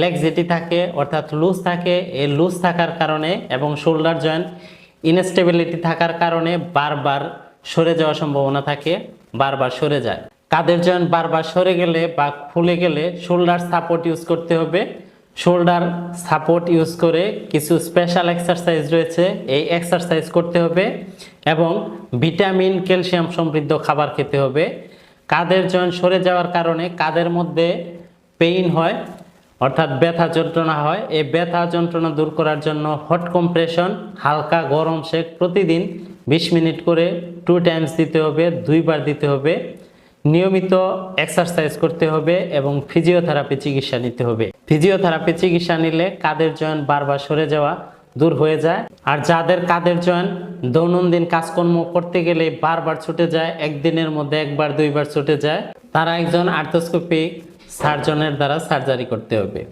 Leg যেটি থাকে, অর্থাৎ লুজ থাকে, এই লুজ থাকার কারণে এবং শোল্ডার জয়েন্ট ইনস্টেবিলিটি থাকার কারণে বারবার সরে যাওয়ার সম্ভাবনা থাকে, বারবার সরে যায়। কাদের জয়েন্ট বারবার সরে গেলে বা ফুলে গেলে শোল্ডার সাপোর্ট ইউজ করতে হবে। শোল্ডার সাপোর্ট ইউজ করে কিছু স্পেশাল এক্সারসাইজ রয়েছে, এই এক্সারসাইজ করতে হবে এবং ভিটামিন, ক্যালসিয়াম সমৃদ্ধ খাবার খেতে হবে। কাদের জয়েন্ট সরে যাওয়ার কারণে কাদের মধ্যে পেইন হয় অর্থাৎ ব্যথা যন্ত্রণা হয়। এই ব্যথা যন্ত্রণা দূর করার জন্য হট কম্প্রেশন হালকা গরম শেক প্রতিদিন বিশ মিনিট করে টু টাইমস দিতে হবে, দুইবার দিতে হবে। নিয়মিত এক্সারসাইজ করতে হবে এবং ফিজিওথেরাপি চিকিৎসা নিতে হবে। ফিজিওথেরাপি চিকিৎসা নিলে কাদের জয়েন্ট বারবার সরে যাওয়া দূর হয়ে যায়। আর যাদের কাদের জয়েন্ট দৈনন্দিন কাজকর্ম করতে গেলে বারবার ছুটে যায়, একদিনের মধ্যে একবার, দুইবার ছুটে যায়, তারা একজন আর্থোস্কোপিক সার্জনের দ্বারা সার্জারি করতে হবে।